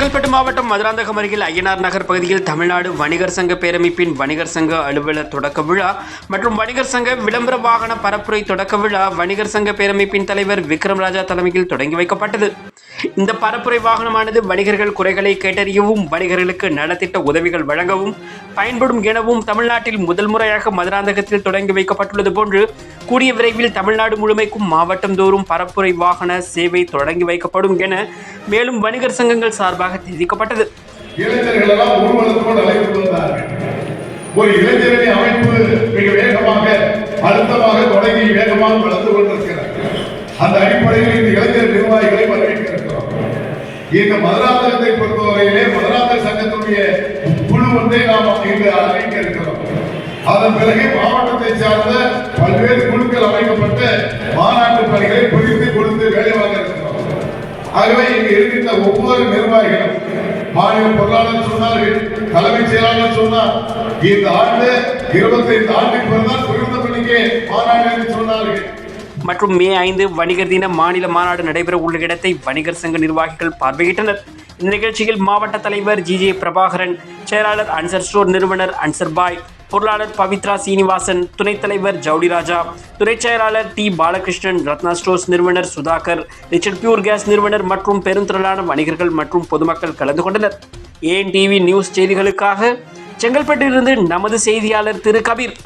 செங்கல்பட்டு மாவட்டம் மதுராந்தகம் அருகில் ஐயனார் நகர் பகுதியில் தமிழ்நாடு வணிகர் சங்க பேரமைப்பின் வணிகர் சங்க அலுவலர் தொடக்க விழா மற்றும் வணிகர் சங்க விளம்பர வாகன பரப்புரை தொடக்க விழா வணிகர் சங்க பேரமைப்பின் தலைவர் விக்ரம் ராஜா தலைமையில் தொடங்கி வைக்கப்பட்டது. இந்த பரப்புரை வாகனமானது வணிகர்கள் குறைகளை கேட்டறியவும் வணிகர்களுக்கு நலத்திட்ட உதவிகள் வழங்கவும் பயன்படும் எனவும் தமிழ்நாட்டில் முதல் முறையாக மதுராந்தகத்தில் தொடங்கி வைக்கப்பட்டுள்ளது போன்று கூடிய விரைவில் தமிழ்நாடு முழுமைக்கும் மாவட்டம் தோறும் பரப்புரை வாகன சேவை தொடங்கி வைக்கப்படும் என மேலும் வணிகர் சங்கங்கள் சார்பாக தெரிவிக்கப்பட்டது. ஒரு இளைஞரணி அமைப்பு மிக வேகமாக அழுத்தமாக தொடங்கி வேகமாக வளர்ந்து கொண்டிருக்கிறது அந்த அடிப்படையில் இந்த இளைஞர் நிர்வாகிகளை வரவேற்க இந்த மதுராந்தகத்தை பொறுத்தவரையிலே மதுராந்தக சங்கத்துடைய குழு ஒன்றை நாம் இன்று அறிவிக்க இருக்கிறோம் அதன் பிறகு மாவட்டத்தை சார்ந்த மாநாட்டு பணிகளை கொடுத்து வேலை வாங்க இருக்கிறோம் ஆகவே இங்கு இருக்கின்ற ஒவ்வொரு நிர்வாகிகளும் மாநில பொருளாளர் சொன்னார்கள் தலைமைச் செயலாளர் சொன்னார் இந்த ஆண்டு இருபத்தி ஐந்து ஆண்டுக்கு பிறகுதான் குறைந்த மணிக்கு மாநாடு என்று சொன்னார்கள். மற்றும் மே ஐந்து வணிகர் தின மாநில மாநாடு நடைபெற உள்ள இடத்தை வணிகர் சங்க நிர்வாகிகள் பார்வையிட்டனர். நிகழ்ச்சியில் மாவட்ட தலைவர் ஜி ஜே பிரபாகரன் செயலாளர் அன்சர் ஸ்டோர் நிறுவனர் அன்சர் பாய் பொருளாளர் பவித்ரா சீனிவாசன் துணைத் தலைவர் ஜவுடி ராஜா துறை செயலாளர் டி பாலகிருஷ்ணன் ரத்னா ஸ்டோர்ஸ் நிறுவனர் சுதாகர் ரிச்சர்ட் பியூர் கேஸ் நிறுவனர் மற்றும் பெருந்திரளான வணிகர்கள் மற்றும் பொதுமக்கள் கலந்து கொண்டனர். ஏன் டிவி நியூஸ் செய்திகளுக்காக செங்கல்பட்டிலிருந்து நமது செய்தியாளர் திரு. கபீர்.